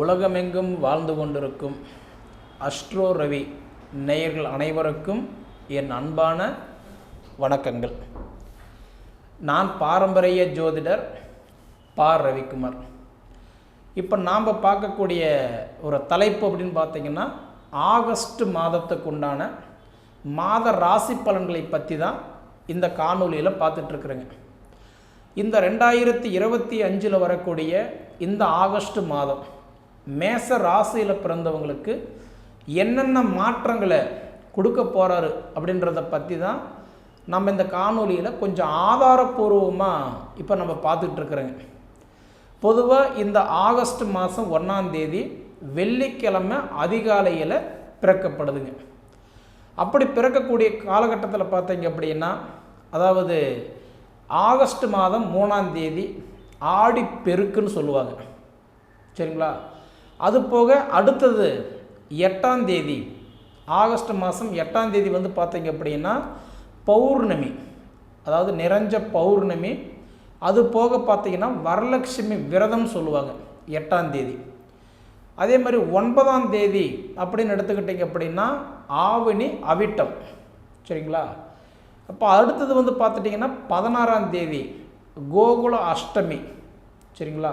உலகமெங்கும் வாழ்ந்து கொண்டிருக்கும் அஸ்ட்ரோ ரவி நேயர்கள் அனைவருக்கும் என் அன்பான வணக்கங்கள். நான் பாரம்பரிய ஜோதிடர் பா. ரவிக்குமார். இப்போ நாம் பார்க்கக்கூடிய ஒரு தலைப்பு அப்படின்னு பார்த்தீங்கன்னா ஆகஸ்ட் மாதத்துக்கு உண்டான மாத ராசி பலன்களை பற்றி தான் இந்த காணொலியில் பார்த்துட்ருக்குறேங்க இந்த ரெண்டாயிரத்தி இருபத்தி அஞ்சில் வரக்கூடிய இந்த ஆகஸ்ட் மாதம் மேச ராசியில் பிறந்தவங்களுக்கு என்னென்ன மாற்றங்களை கொடுக்க போகிறாரு அப்படின்றத பற்றி தான் நம்ம இந்த காணொலியில் கொஞ்சம் ஆதாரபூர்வமாக இப்போ நம்ம பார்த்துட்ருக்குறோங்க பொதுவாக இந்த ஆகஸ்ட் மாதம் ஒன்றாந்தேதி வெள்ளிக்கிழமை அதிகாலையில் பிறக்கப்படுதுங்க. அப்படி பிறக்கக்கூடிய காலகட்டத்தில் பார்த்தீங்க அப்படின்னா அதாவது ஆகஸ்ட் மாதம் மூணாம் தேதி ஆடி பெருக்குன்னு சொல்லுவாங்க. சரிங்களா? அது போக அடுத்தது எட்டாம் தேதி ஆகஸ்ட் மாதம் எட்டாம் தேதி வந்து பார்த்தீங்க அப்படின்னா பௌர்ணமி அதாவது நிறைஞ்ச பௌர்ணமி. அது போக பார்த்திங்கன்னா வரலட்சுமி விரதம் சொல்லுவாங்க எட்டாம் தேதி. அதே மாதிரி ஒன்பதாம் தேதி அப்படின்னு எடுத்துக்கிட்டிங்க அப்படின்னா ஆவணி அவிட்டம். சரிங்களா? அப்போ அடுத்தது வந்து பார்த்துட்டிங்கன்னா பதினாறாம் தேதி கோகுல அஷ்டமி. சரிங்களா?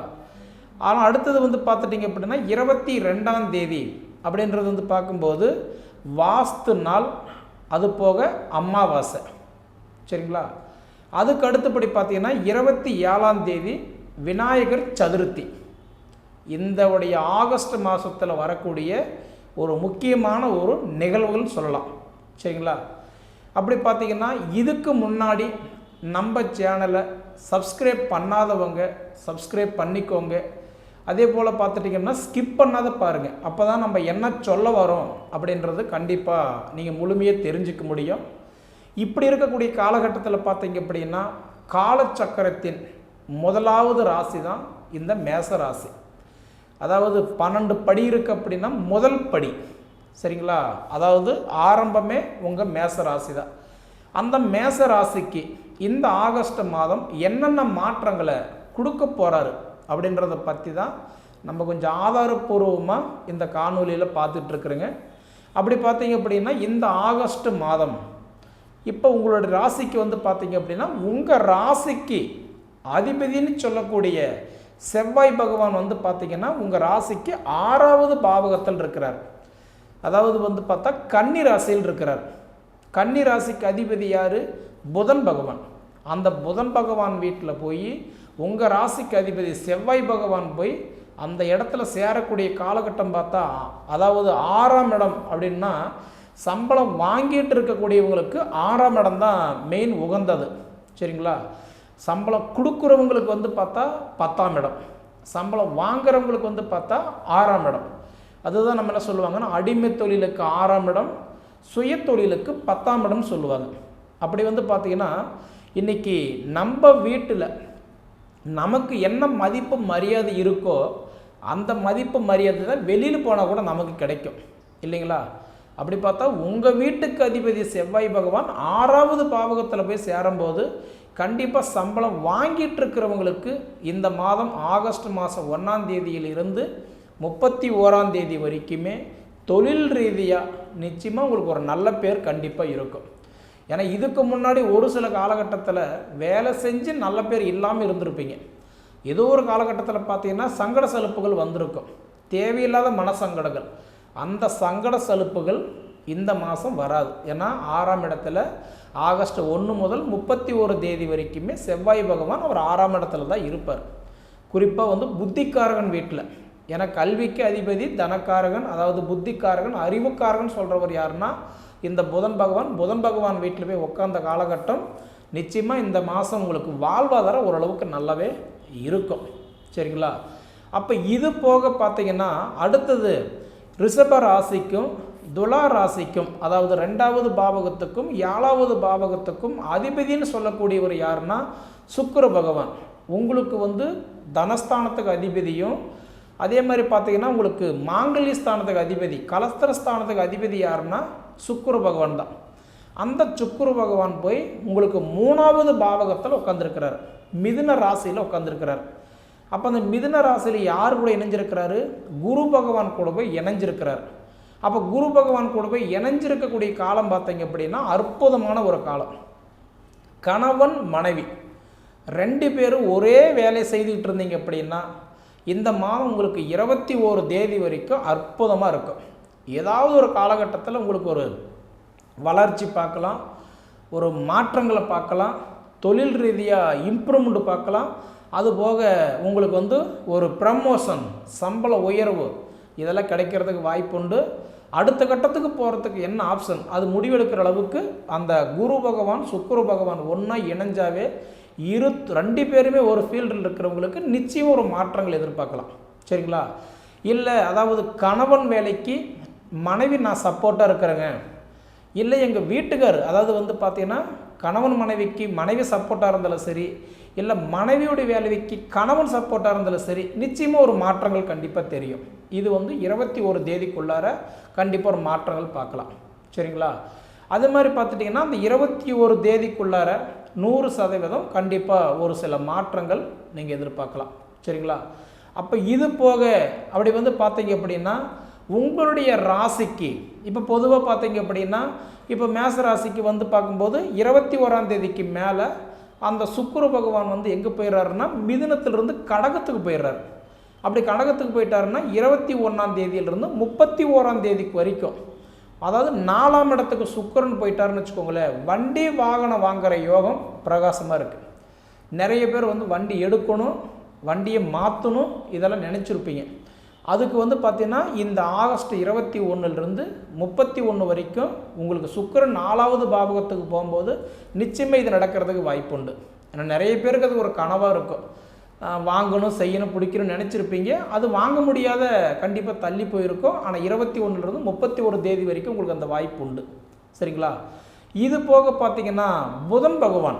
ஆனால் அடுத்தது வந்து பார்த்துட்டிங்க அப்படின்னா இருபத்தி ரெண்டாம் தேதி அப்படின்றது வந்து பார்க்கும்போது வாஸ்து நாள் அது போக அமாவாசை சரிங்களா? அதுக்கு அடுத்தபடி பார்த்தீங்கன்னா இருபத்தி ஏழாம் தேதி விநாயகர் சதுர்த்தி. இந்த உடைய ஆகஸ்ட் மாதத்தில் வரக்கூடிய ஒரு முக்கியமான ஒரு நிகழ்வுகள் சொல்லலாம். சரிங்களா? அப்படி பார்த்தீங்கன்னா இதுக்கு முன்னாடி நம்ம சேனலை சப்ஸ்கிரைப் பண்ணாதவங்க சப்ஸ்கிரைப் பண்ணிக்கோங்க. அதே போல் பார்த்துட்டிங்கன்னா ஸ்கிப் பண்ணாத பாருங்கள் அப்போ தான் நம்ம என்ன சொல்ல வரோம் அப்படின்றது கண்டிப்பாக நீங்கள் முழுமையாக தெரிஞ்சுக்க முடியும். இப்படி இருக்கக்கூடிய காலகட்டத்தில் பார்த்தீங்க அப்படின்னா காலச்சக்கரத்தின் முதலாவது ராசி தான் இந்த மேச ராசி. அதாவது பன்னெண்டு படி இருக்கு அப்படின்னா முதல் படி. சரிங்களா? அதாவது ஆரம்பமே உங்கள் மேச ராசி தான் அந்த மேச ராசிக்கு இந்த ஆகஸ்ட் மாதம் என்னென்ன மாற்றங்களை கொடுக்க போகிறாரு அப்படின்றத பற்றி தான் நம்ம கொஞ்சம் ஆதாரப்பூர்வமாக இந்த காணொலியில் பார்த்துட்ருக்குறேங்க அப்படி பார்த்தீங்க அப்படின்னா இந்த ஆகஸ்ட் மாதம் இப்போ உங்களோட ராசிக்கு வந்து பார்த்தீங்க அப்படின்னா உங்கள் ராசிக்கு அதிபதினு சொல்லக்கூடிய செவ்வாய் பகவான் வந்து பார்த்தீங்கன்னா உங்கள் ராசிக்கு ஆறாவது பாவகத்தில் இருக்கிறார். அதாவது வந்து பார்த்தா கன்னி ராசியில் இருக்கிறார். கன்னி ராசிக்கு அதிபதி யார்? புதன் பகவான். அந்த புதன் பகவான் வீட்டில் போய் உங்கள் ராசிக்கு அதிபதி செவ்வாய் பகவான் போய் அந்த இடத்துல சேரக்கூடிய காலகட்டம் பார்த்தா அதாவது ஆறாம் இடம் அப்படின்னா சம்பளம் வாங்கிட்டு இருக்கக்கூடியவங்களுக்கு ஆறாம் இடம் தான் மெயின் உகந்தது. சரிங்களா? சம்பளம் கொடுக்குறவங்களுக்கு வந்து பார்த்தா பத்தாம் இடம். சம்பளம் வாங்குறவங்களுக்கு வந்து பார்த்தா ஆறாம் இடம். அதுதான் நம்ம என்ன சொல்லுவாங்கன்னா அடிமை தொழிலுக்கு ஆறாம் இடம் சுய தொழிலுக்கு பத்தாம் இடம் சொல்லுவாங்க. அப்படி வந்து பார்த்திங்கன்னா இன்றைக்கி நம்ம வீட்டில் நமக்கு என்ன மதிப்பு மரியாதை இருக்கோ அந்த மதிப்பு மரியாதை தான் வெளியில் போனால் கூட நமக்கு கிடைக்கும். இல்லைங்களா? அப்படி பார்த்தா உங்கள் வீட்டுக்கு அதிபதி செவ்வாய் பகவான் ஆறாவது பாவகத்தில் போய் சேரும்போது கண்டிப்பாக சம்பளம் வாங்கிட்டு இருக்கிறவங்களுக்கு இந்த மாதம் ஆகஸ்ட் மாதம் ஒன்றாம் தேதியிலிருந்து முப்பத்தி ஓராம் தேதி வரைக்குமே தொழில் ரீதியாக நிச்சயமாக உங்களுக்கு ஒரு நல்ல பேர் கண்டிப்பாக இருக்கும். ஏன்னா இதுக்கு முன்னாடி ஒரு சில காலகட்டத்தில் வேலை செஞ்சு நல்ல பேர் இல்லாமல் இருந்திருப்பீங்க. ஏதோ ஒரு காலகட்டத்தில் பார்த்தீங்கன்னா சங்கட சலுப்புகள் வந்திருக்கும். தேவையில்லாத மனசங்கடங்கள். அந்த சங்கட சலுப்புகள் இந்த மாதம் வராது. ஏன்னா ஆறாம் இடத்துல ஆகஸ்ட் ஒன்று முதல் முப்பத்தி ஒரு தேதி வரைக்குமே செவ்வாய் பகவான் அவர் ஆறாம் இடத்துல தான் இருப்பார். குறிப்பாக வந்து புத்திக்காரகன் வீட்டில் ஏன்னா கல்விக்கு அதிபதி தனக்காரகன் அதாவது புத்திக்காரகன் அறிவுக்காரகன் சொல்கிறவர் யாருன்னா இந்த புதன் பகவான் புதன் பகவான் வீட்டில் போய் உட்காந்த காலகட்டம் நிச்சயமாக இந்த மாதம் உங்களுக்கு வாழ்வாதாரம் ஓரளவுக்கு நல்லாவே இருக்கும். சரிங்களா? அப்போ இது போக பார்த்தீங்கன்னா அடுத்தது ரிஷப ராசிக்கும் துலா ராசிக்கும் அதாவது ரெண்டாவது பாவகத்துக்கும் ஏழாவது பாவகத்துக்கும் அதிபதினு சொல்லக்கூடியவர் யாருன்னா சுக்கர பகவான். உங்களுக்கு வந்து தனஸ்தானத்துக்கு அதிபதியும் அதே மாதிரி பார்த்தீங்கன்னா உங்களுக்கு மாங்கல்ய ஸ்தானத்துக்கு அதிபதி கலஸ்தர ஸ்தானத்துக்கு அதிபதி யாருன்னா சுக்குரு பகவான் தான். அந்த சுக்குரு பகவான் போய் உங்களுக்கு மூணாவது பாவகத்தில் உட்காந்துருக்கிறார் மிதுன ராசியில் உட்காந்துருக்கிறார் அப்போ அந்த மிதுன ராசியில் யார் கூட இணைஞ்சிருக்கிறாரு? குரு பகவான் கூட போய் இணைஞ்சிருக்கிறார். அப்போ குரு பகவான் கூட போய் இணைஞ்சிருக்கக்கூடிய காலம் பார்த்தீங்க அப்படின்னா அற்புதமான ஒரு காலம். கணவன் மனைவி. ரெண்டு பேரும் ஒரே வேலை செய்துக்கிட்டு இருந்தீங்க அப்படின்னா இந்த மாதம் உங்களுக்கு இருபத்தி ஓரு தேதி வரைக்கும் அற்புதமாக இருக்கும். ஏதாவது ஒரு காலகட்டத்தில் உங்களுக்கு ஒரு வளர்ச்சி பார்க்கலாம் ஒரு மாற்றங்களை பார்க்கலாம் தொழில் ரீதியாக இம்ப்ரூவ்மெண்ட் பார்க்கலாம். அதுபோக உங்களுக்கு வந்து ஒரு ப்ரமோஷன் சம்பள உயர்வு இதெல்லாம் கிடைக்கிறதுக்கு வாய்ப்புண்டு அடுத்த கட்டத்துக்கு போகிறதுக்கு என்ன ஆப்ஷன் அது முடிவெடுக்கிற அளவுக்கு அந்த குரு பகவான் சுக்குரு பகவான் ஒன்றா இணைஞ்சாவே இரு ரெண்டு பேருமே ஒரு ஃபீல்டில் இருக்கிறவங்களுக்கு நிச்சயம் ஒரு மாற்றங்கள் எதிர்பார்க்கலாம். சரிங்களா? இல்லை அதாவது கணவன் வேலைக்கு மனைவி நான் சப்போர்ட்டாக இருக்கிறேங்க. இல்லை எங்கள் வீட்டுக்கார் அதாவது வந்து பார்த்தீங்கன்னா கணவன் மனைவிக்கு மனைவி சப்போர்ட்டாக இருந்தாலும் சரி இல்லை மனைவியுடைய வேலைக்கு கணவன் சப்போர்ட்டாக இருந்தாலும் சரி நிச்சயமாக ஒரு மாற்றங்கள் கண்டிப்பாக தெரியும். இது வந்து இருபத்தி ஒரு தேதிக்குள்ளார கண்டிப்பாக ஒரு மாற்றங்கள் பார்க்கலாம். சரிங்களா? அது மாதிரி பார்த்துட்டிங்கன்னா அந்த இருபத்தி ஒரு தேதிக்குள்ளார நூறு சதவீதம் கண்டிப்பாக ஒரு சில மாற்றங்கள் நீங்கள் எதிர்பார்க்கலாம். சரிங்களா? அப்போ இது போக அப்படி வந்து பார்த்தீங்க அப்படின்னா உங்களுடைய ராசிக்கு இப்போ பொதுவாக பார்த்தீங்க அப்படின்னா இப்போ மேச ராசிக்கு வந்து பார்க்கும்போது இருபத்தி ஓராம் தேதிக்கு மேலே அந்த சுக்குரு பகவான் வந்து எங்கே போயிடுறாருன்னா மிதுனத்திலிருந்து கடகத்துக்கு போயிடுறாரு அப்படி கடகத்துக்கு போயிட்டாருன்னா இருபத்தி ஒன்றாம் தேதியிலிருந்து முப்பத்தி ஓராம் தேதிக்கு வரைக்கும் அதாவது நாலாம் இடத்துக்கு சுக்கரன் போயிட்டாருன்னு வச்சுக்கோங்களேன் வண்டி வாகனம் வாங்குகிற யோகம் பிரகாசமாக இருக்குது நிறைய பேர் வந்து வண்டி எடுக்கணும் வண்டியை மாற்றணும் இதெல்லாம் நினச்சிருப்பீங்க. அதுக்கு வந்து பார்த்திங்கன்னா இந்த ஆகஸ்ட் இருபத்தி ஒன்றுலேருந்து முப்பத்தி ஒன்று வரைக்கும் உங்களுக்கு சுக்கரன் நாலாவது பாவகத்துக்கு போகும்போது நிச்சயமாக இது நடக்கிறதுக்கு வாய்ப்புண்டு. ஏன்னா நிறைய பேருக்கு அது ஒரு கனவாக இருக்கும். வாங்கணும் செய்யணும் பிடிக்கணும்னு நினச்சிருப்பீங்க. அது வாங்க முடியாத கண்டிப்பாக தள்ளி போயிருக்கும். ஆனால் இருபத்தி ஒன்றுலேருந்து முப்பத்தி ஒரு தேதி வரைக்கும் உங்களுக்கு அந்த வாய்ப்பு உண்டு. சரிங்களா? இது போக பார்த்தீங்கன்னா புதன் பகவான்.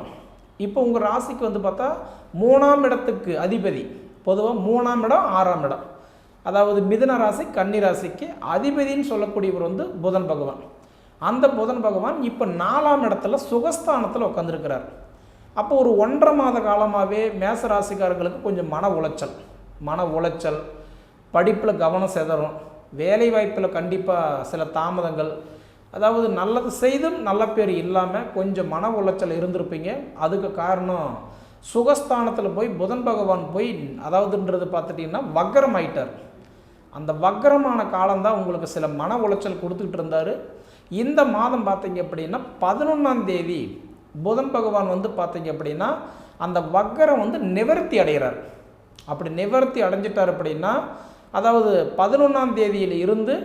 இப்போ உங்கள் ராசிக்கு வந்து பார்த்தா மூணாம் இடத்துக்கு அதிபதி. பொதுவாக மூணாம் இடம் ஆறாம் இடம். அதாவது மிதன ராசி கன்னி ராசிக்கு அதிபதின்னு சொல்லக்கூடியவர் வந்து புதன் பகவான். அந்த புதன் பகவான் இப்போ நாலாம் இடத்துல சுகஸ்தானத்தில் உட்காந்துருக்கிறார் அப்போ ஒரு ஒன்றரை மாத காலமாகவே மேச ராசிக்காரங்களுக்கு கொஞ்சம் மன உளைச்சல். மன உளைச்சல் படிப்பில் கவனம் செதறும் வேலை வாய்ப்பில் கண்டிப்பாக சில தாமதங்கள். அதாவது நல்லது செய்தும் நல்ல பேர் இல்லாமல் கொஞ்சம் மன உளைச்சல் இருந்திருப்பீங்க. அதுக்கு காரணம் சுகஸ்தானத்தில் போய் புதன் பகவான் போய் அதாவதுன்றது பார்த்துட்டிங்கன்னா வக்கரம் ஆயிட்டார். அந்த வக்கரமான காலம்தான் உங்களுக்கு சில மன உளைச்சல் கொடுத்துக்கிட்டு இருந்தார். இந்த மாதம் பார்த்தீங்க அப்படின்னா பதினொன்றாம் தேதி புதன் பகவான் வந்து பார்த்தீங்க அப்படின்னா அந்த வக்கரம் வந்து நிவர்த்தி அடைகிறார். அப்படி நிவர்த்தி அடைஞ்சிட்டார் அப்படின்னா அதாவது பதினொன்றாம் தேதியில் இருந்து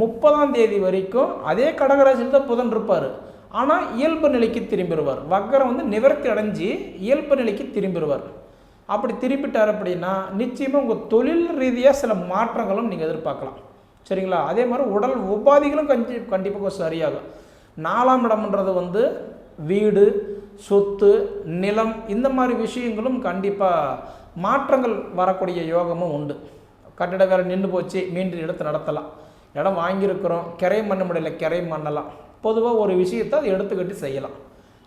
முப்பதாம் தேதி வரைக்கும் அதே கடகராசியில் தான் புதன் இருப்பார். ஆனால் இயல்பு நிலைக்கு திரும்பிடுவார் வக்கரம் வந்து நிவர்த்தி அடைஞ்சு இயல்பு நிலைக்கு திரும்பிடுவார் அப்படி திருப்பிட்டார் அப்படின்னா நிச்சயமாக உங்கள் தொழில் ரீதியாக சில மாற்றங்களும் நீங்கள் எதிர்பார்க்கலாம். சரிங்களா? அதே மாதிரி உடல் உபாதிகளும் கஞ்சி கண்டிப்பாக சரியாகும். நாலாம் இடம்ன்றது வந்து வீடு சொத்து நிலம் இந்த மாதிரி விஷயங்களும் கண்டிப்பாக மாற்றங்கள் வரக்கூடிய யோகமும் உண்டு. கட்டிட வேலை நின்று போச்சு மீண்டும் எடுத்து நடத்தலாம். இடம் வாங்கியிருக்கிறோம் கிரை பண்ண முடியல கிரை பண்ணலாம். பொதுவாக ஒரு விஷயத்தை அதை எடுத்துக்கிட்டு செய்யலாம்.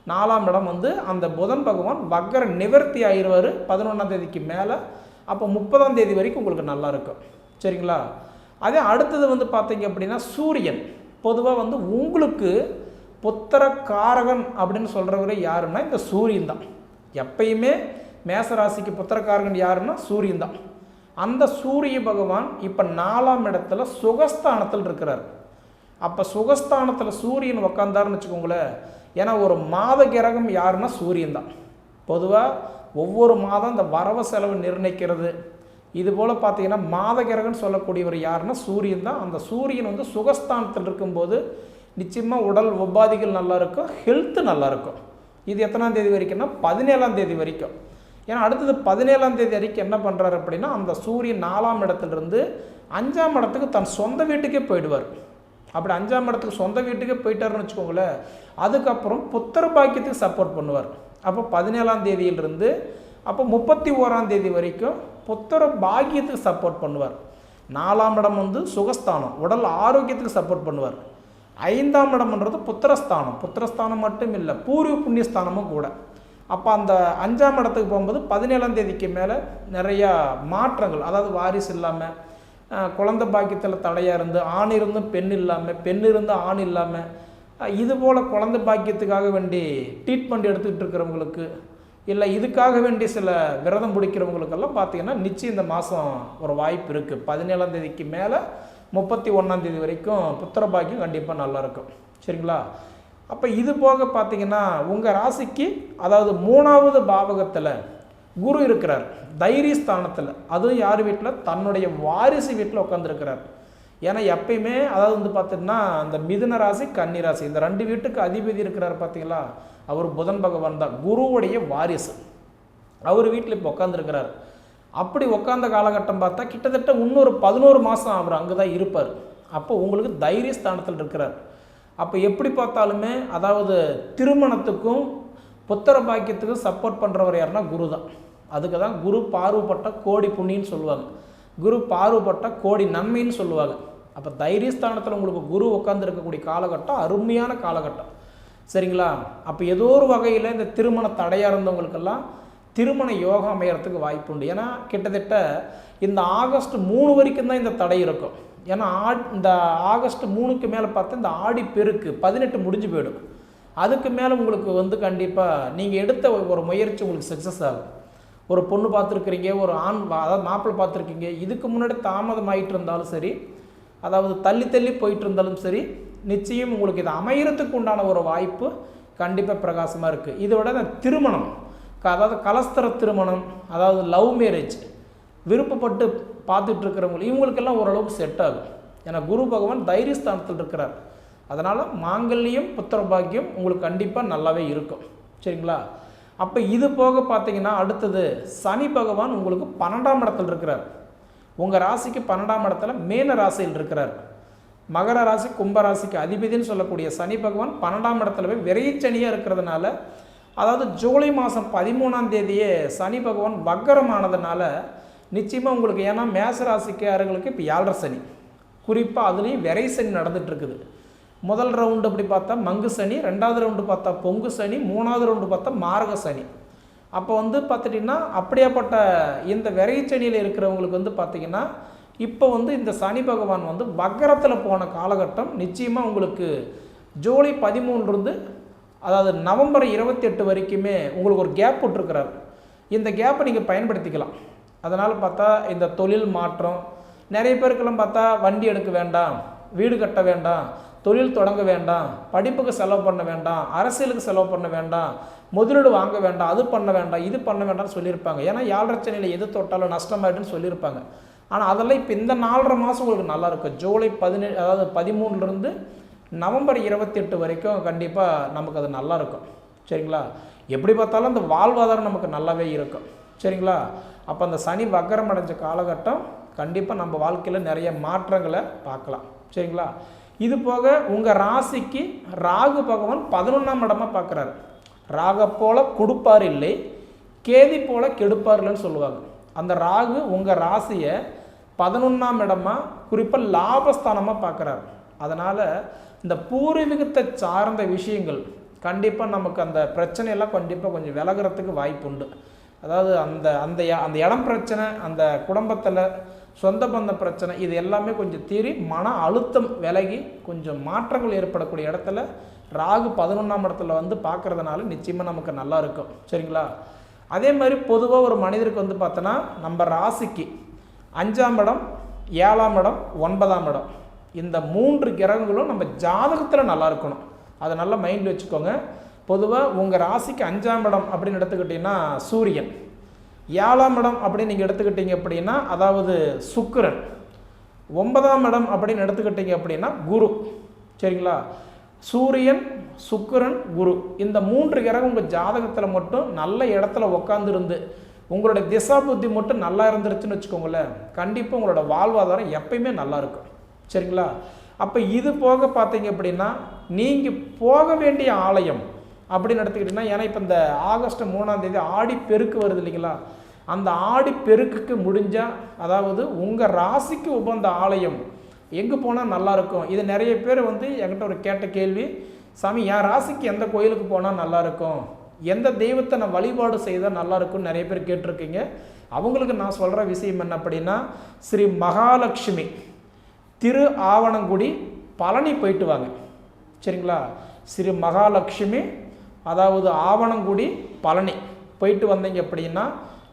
நாலாம் இடம் வந்து அந்த புதன் பகவான் வக்கர நிவர்த்தி ஆயிடுவார். பதினொன்றாம் தேதிக்கு மேலே. அப்போ முப்பதாம் தேதி வரைக்கும் உங்களுக்கு நல்லா இருக்கும். சரிங்களா? அதே அடுத்தது வந்து பார்த்தீங்க அப்படின்னா சூரியன். பொதுவாக வந்து உங்களுக்கு புத்திரக்காரகன் அப்படின்னு சொல்கிறவர் யாருன்னா இந்த சூரியன் தான். எப்பயுமே மேசராசிக்கு புத்திரக்காரகன் யாருன்னா சூரியன் தான். அந்த சூரிய பகவான் இப்போ நாலாம் இடத்துல சுகஸ்தானத்தில் இருக்கிறார். அப்போ சுகஸ்தானத்தில் சூரியன் உக்காந்தாருன்னு வச்சுக்கோங்களேன் ஏன்னா ஒரு மாத கிரகம் யாருன்னா சூரியன் தான். பொதுவாக ஒவ்வொரு மாதம் இந்த வரவு செலவு நிர்ணயிக்கிறது. இது போல் பார்த்தீங்கன்னா மாத கிரகம்னு சொல்லக்கூடியவர் யாருன்னா சூரியன் தான். அந்த சூரியன் வந்து சுகஸ்தானத்தில் இருக்கும்போது நிச்சயமாக உடல் உபாதிகள் நல்லா இருக்கும் ஹெல்த்து நல்லா இருக்கும் இது எத்தனாம் தேதி வரைக்கும்னா பதினேழாம் தேதி வரைக்கும். ஏன்னா அடுத்தது பதினேழாம் தேதி வரைக்கும் என்ன பண்ணுறாரு அப்படின்னா அந்த சூரியன் நாலாம் இடத்துலேருந்து அஞ்சாம் இடத்துக்கு தன் சொந்த வீட்டுக்கே போயிடுவார். அப்படி அஞ்சாம் இடத்துக்கு சொந்த வீட்டுக்கே போயிட்டாருன்னு வச்சுக்கோங்களேன் அதுக்கப்புறம் புத்திர பாக்கியத்துக்கு சப்போர்ட் பண்ணுவார். அப்போ பதினேழாம் தேதியிலிருந்து அப்போ முப்பத்தி ஓராம் தேதி வரைக்கும் புத்திர பாக்கியத்துக்கு சப்போர்ட் பண்ணுவார். நாலாம் இடம் வந்து சுகஸ்தானம் உடல் ஆரோக்கியத்துக்கு சப்போர்ட் பண்ணுவார். ஐந்தாம் இடம்ன்றது புத்திரஸ்தானம். புத்திரஸ்தானம் மட்டும் இல்லை பூர்வ புண்ணியஸ்தானமும் கூட. அப்போ அந்த அஞ்சாம் இடத்துக்கு போகும்போது பதினேழாம் தேதிக்கு மேலே நிறையா மாற்றங்கள் அதாவது வாரிசு இல்லாமல் குழந்தை பாக்கியத்தில் தடையாக இருந்து ஆண் இருந்தும் பெண் இல்லாமல் பெண் இருந்து ஆண் இல்லாமல் இது போல் குழந்தை பாக்கியத்துக்காக வேண்டி ட்ரீட்மெண்ட் எடுத்துக்கிட்டு இருக்கிறவங்களுக்கு இல்லை இதுக்காக வேண்டி சில விரதம் பிடிக்கிறவங்களுக்கெல்லாம் பார்த்தீங்கன்னா நிச்சயம் இந்த மாதம் ஒரு வாய்ப்பு இருக்குது பதினேழாம் தேதிக்கு மேலே முப்பத்தி ஒன்றாந்தேதி வரைக்கும் புத்திர பாக்கியம் கண்டிப்பாக நல்லாயிருக்கும். சரிங்களா? அப்போ இது போக பார்த்தீங்கன்னா உங்கள் ராசிக்கு அதாவது மூணாவது பாவகத்தில் குரு இருக்கிறார். தைரிய ஸ்தானத்தில். அதுவும் யார் வீட்டில் தன்னுடைய வாரிசு வீட்டில் உட்காந்துருக்கிறார் ஏன்னா எப்பயுமே அதாவது வந்து பார்த்தீங்கன்னா அந்த மிதுன ராசி கன்னி ராசி இந்த ரெண்டு வீட்டுக்கு அதிபதி இருக்கிறார் பார்த்தீங்களா அவர் புதன் பகவான் தான். குருவுடைய வாரிசு. அவர் வீட்டில் இப்போ உட்காந்துருக்கிறார் அப்படி உட்காந்த காலகட்டம் பார்த்தா கிட்டத்தட்ட இன்னொரு பதினோரு மாதம் அவர் அங்கே தான் இருப்பார். அப்போ உங்களுக்கு தைரிய ஸ்தானத்தில் இருக்கிறார். அப்போ எப்படி பார்த்தாலுமே அதாவது திருமணத்துக்கும் புத்திர பாக்கியத்துக்கும் சப்போர்ட் பண்ணுறவர் யாருன்னா குரு தான் அதுக்கு தான் குரு பார்வப்பட்ட கோடி புண்ணின்னு சொல்லுவாங்க. குரு பார்வப்பட்ட கோடி நன்மைன்னு சொல்லுவாங்க. அப்போ தைரியஸ்தானத்தில் உங்களுக்கு குரு உட்கார்ந்து இருக்கக்கூடிய காலகட்டம் அருமையான காலகட்டம். சரிங்களா? அப்போ ஏதோ ஒரு வகையில் இந்த திருமண தடையாக இருந்தவங்களுக்கெல்லாம் திருமண யோகம் அமையறதுக்கு வாய்ப்பு உண்டு ஏன்னா கிட்டத்தட்ட இந்த ஆகஸ்ட் மூணு வரைக்கும் தான் இந்த தடை இருக்கும். ஏன்னா ஆ இந்த ஆகஸ்ட் மூணுக்கு மேலே பார்த்தா இந்த ஆடி பெருக்கு பதினெட்டு முடிஞ்சு போயிடும். அதுக்கு மேலே உங்களுக்கு வந்து கண்டிப்பாக நீங்கள் எடுத்த ஒரு முயற்சி உங்களுக்கு சக்ஸஸ் ஆகும். ஒரு பொண்ணு பார்த்துருக்குறீங்க ஒரு ஆண் அதாவது மாப்பிள்ளை பார்த்துருக்கீங்க இதுக்கு முன்னாடி தாமதம் ஆகிட்டு இருந்தாலும் சரி அதாவது தள்ளி தள்ளி போயிட்டு இருந்தாலும் சரி நிச்சயம் உங்களுக்கு இது அமையறதுக்கு உண்டான ஒரு வாய்ப்பு கண்டிப்பாக பிரகாசமாக இருக்குது இதை விட திருமணம். அதாவது கலஸ்தர திருமணம் அதாவது லவ் மேரேஜ் விருப்பப்பட்டு பார்த்துட்டு இருக்கிறவங்க இவங்களுக்கெல்லாம் ஓரளவுக்கு செட் ஆகும். ஏன்னா குரு பகவான் தைரியஸ்தானத்தில் இருக்கிறார். அதனால் மாங்கல்யம் புத்திர பாக்கியம் உங்களுக்கு கண்டிப்பாக நல்லாவே இருக்கும். சரிங்களா? அப்போ இது போக பார்த்தீங்கன்னா அடுத்தது சனி பகவான் உங்களுக்கு பன்னெண்டாம் இடத்துல இருக்கிறார். உங்கள் ராசிக்கு பன்னெண்டாம் இடத்துல மேன ராசியில் இருக்கிறார். மகர ராசி கும்ப ராசிக்கு அதிபதினு சொல்லக்கூடிய சனி பகவான் பன்னெண்டாம் இடத்துல போய் விரைச்சனியாக இருக்கிறதுனால அதாவது ஜூலை மாதம் பதிமூணாம் தேதியே சனி பகவான் வக்கரமானதுனால நிச்சயமாக உங்களுக்கு ஏன்னா மேசராசிக்காரர்களுக்கு இப்போ ஏழரை சனி. குறிப்பாக அதுலேயும் விரை சனி நடந்துகிட்ருக்குது முதல் ரவுண்டு அப்படி பார்த்தா மங்கு சனி ரெண்டாவது ரவுண்டு பார்த்தா பொங்கு சனி மூணாவது ரவுண்டு பார்த்தா மாரக சனி. அப்போ வந்து பார்த்துட்டிங்கன்னா அப்படியாப்பட்ட இந்த விரைச்சனியில் இருக்கிறவங்களுக்கு வந்து பார்த்திங்கன்னா இப்போ வந்து இந்த சனி பகவான் வந்து வக்கரத்தில் போன காலகட்டம் நிச்சயமாக உங்களுக்கு ஜூலை பதிமூணுலேருந்து அதாவது நவம்பர் இருபத்தி எட்டு வரைக்குமே உங்களுக்கு ஒரு கேப் விட்டுருக்கிறார் இந்த கேப்பை நீங்கள் பயன்படுத்திக்கலாம். அதனால் பார்த்தா இந்த தொழில் மாற்றம் நிறைய பேருக்கெல்லாம் பார்த்தா வண்டி எடுக்க வேண்டாம் வீடு கட்ட வேண்டாம் தொழில் தொடங்க வேண்டாம் படிப்புக்கு செலவு பண்ண வேண்டாம் அரசியலுக்கு செலவு பண்ண வேண்டாம் முதலீடு வாங்க வேண்டாம் அது பண்ண வேண்டாம் இது பண்ண வேண்டாம்னு சொல்லியிருப்பாங்க. ஏன்னா யாழ்ரச்சனையில் எது தொட்டாலும் நஷ்டமாயிட்டுன்னு சொல்லியிருப்பாங்க. ஆனால் அதெல்லாம் இப்போ இந்த நாலரை மாதம் உங்களுக்கு நல்லா இருக்கும். ஜூலை பதினேழு அதாவது பதிமூணுலேருந்து நவம்பர் இருபத்தி எட்டு வரைக்கும் கண்டிப்பாக நமக்கு அது நல்லா இருக்கும். சரிங்களா? எப்படி பார்த்தாலும் அந்த வாழ்வாதாரம் நமக்கு நல்லாவே இருக்கும். சரிங்களா? அப்போ அந்த சனி வக்கரம் அடைஞ்ச காலகட்டம் கண்டிப்பாக நம்ம வாழ்க்கையில் நிறைய மாற்றங்களை பார்க்கலாம். சரிங்களா? இது போக உங்கள் ராசிக்கு ராகு பகவான் பதினொன்றாம் இடமாக பார்க்குறாரு. ராக போல கொடுப்பார் இல்லை கேதி போல கெடுப்பார் இல்லைன்னு சொல்லுவாங்க. அந்த ராகு உங்கள் ராசியை பதினொன்றாம் இடமா குறிப்பாக லாபஸ்தானமாக பார்க்குறாரு. அதனால் இந்த பூர்வீகத்தை சார்ந்த விஷயங்கள் கண்டிப்பாக நமக்கு அந்த பிரச்சனையெல்லாம் கண்டிப்பாக கொஞ்சம் விலகிறதுக்கு வாய்ப்பு உண்டு. அதாவது அந்த அந்த அந்த இடம் பிரச்சனை அந்த குடும்பத்தில் சொந்த பந்த பிரச்சனை இது எல்லாமே கொஞ்சம் தீரி மன அழுத்தம் விலகி கொஞ்சம் மாற்றங்கள் ஏற்படக்கூடிய இடத்துல ராகு பதினொன்றாம் இடத்துல வந்து பார்க்குறதுனால நிச்சயமாக நமக்கு நல்லா இருக்கும். சரிங்களா? அதே மாதிரி பொதுவாக ஒரு மனிதருக்கு வந்து பார்த்தோன்னா நம்ம ராசிக்கு அஞ்சாம் இடம் ஏழாம் இடம் ஒன்பதாம் இடம். இந்த மூன்று கிரகங்களும் நம்ம ஜாதகத்தில் நல்லா இருக்கணும். அதை நல்லா மைண்டில் வச்சுக்கோங்க. பொதுவாக உங்கள் ராசிக்கு அஞ்சாம் இடம் அப்படின்னு எடுத்துக்கிட்டிங்கன்னா சூரியன். ஏழாம் இடம் அப்படின்னு நீங்கள் எடுத்துக்கிட்டீங்க அப்படின்னா அதாவது சுக்கிரன். ஒன்பதாம் இடம் அப்படின்னு எடுத்துக்கிட்டீங்க அப்படின்னா குரு. சரிங்களா? சூரியன் சுக்கிரன் குரு. இந்த மூன்று கிரகம் உங்கள் ஜாதகத்தில் மட்டும் நல்ல இடத்துல உக்காந்துருந்து உங்களுடைய திசா புத்தி மட்டும் நல்லா இருந்துருச்சுன்னு வச்சுக்கோங்களேன் கண்டிப்பாக உங்களோட வாழ்வாதாரம் எப்பயுமே நல்லாயிருக்கும் சரிங்களா? அப்போ இது போக பார்த்தீங்க அப்படின்னா நீங்கள் போக வேண்டிய ஆலயம் அப்படின்னு எடுத்துக்கிட்டிங்கன்னா ஏன்னா இப்போ இந்த ஆகஸ்ட் மூணாம் தேதி ஆடி பெருக்கு வருது இல்லைங்களா? அந்த ஆடி பெருக்குக்கு முடிஞ்சால் அதாவது உங்கள் ராசிக்கு உகந்த ஆலயம் எங்கே போனால் நல்லாயிருக்கும் இது நிறைய பேர் வந்து என்கிட்ட ஒரு கேட்ட கேள்வி சாமி என் ராசிக்கு எந்த கோயிலுக்கு போனால் நல்லாயிருக்கும் எந்த தெய்வத்தை நான் வழிபாடு செய்தால் நல்லாயிருக்கும்னு நிறைய பேர் கேட்டிருக்கீங்க. அவங்களுக்கு நான் சொல்கிற விஷயம் என்ன அப்படின்னா ஸ்ரீ மகாலட்சுமி. திரு ஆவணங்குடி பழனி போயிட்டு வாங்க. சரிங்களா? ஸ்ரீ மகாலட்சுமி அதாவது ஆவணங்குடி பழனி போயிட்டு வந்தீங்க அப்படின்னா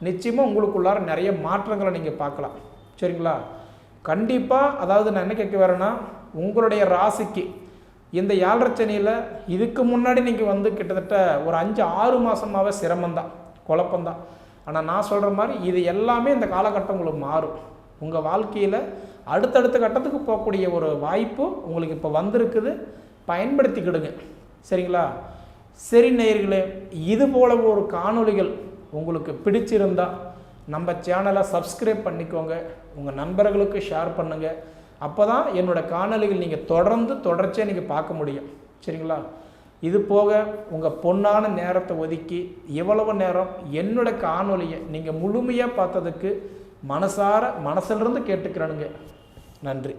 நிச்சயமாக உங்களுக்குள்ளார நிறைய மாற்றங்களை நீங்கள் பார்க்கலாம். சரிங்களா? கண்டிப்பாக அதாவது நான் என்ன கேட்க வரேன்னா உங்களுடைய ராசிக்கு இந்த ஏழரை இதுக்கு முன்னாடி நீங்கள் வந்து கிட்டத்தட்ட ஒரு அஞ்சு ஆறு மாதமாகவே சிரமம்தான் குழப்பம்தான். ஆனால் நான் சொல்கிற மாதிரி இது எல்லாமே இந்த காலகட்டம் உங்களுக்கு மாறும். உங்கள் வாழ்க்கையில் அடுத்தடுத்த கட்டத்துக்கு போகக்கூடிய ஒரு வாய்ப்பு உங்களுக்கு இப்போ வந்திருக்குது. பயன்படுத்திக்கிடுங்க. சரிங்களா? சரி நேயர்களே இது போல ஒரு காணொளிகள் உங்களுக்கு பிடிச்சிருந்தால் நம்ம சேனலை சப்ஸ்கிரைப் பண்ணிக்கோங்க. உங்கள் நண்பர்களுக்கு ஷேர் பண்ணுங்கள் அப்போ தான் என்னோடய காணொளிகள் நீங்கள் தொடர்ந்து தொடர்ச்சியாக நீங்கள் பார்க்க முடியும். சரிங்களா? இது போக உங்கள் பொன்னான நேரத்தை ஒதுக்கி இவ்வளவு நேரம் என்னோட காணொலியை நீங்கள் முழுமையாக பார்த்ததுக்கு மனசார மனசிலிருந்து கேட்டுக்கிறானுங்க. நன்றி.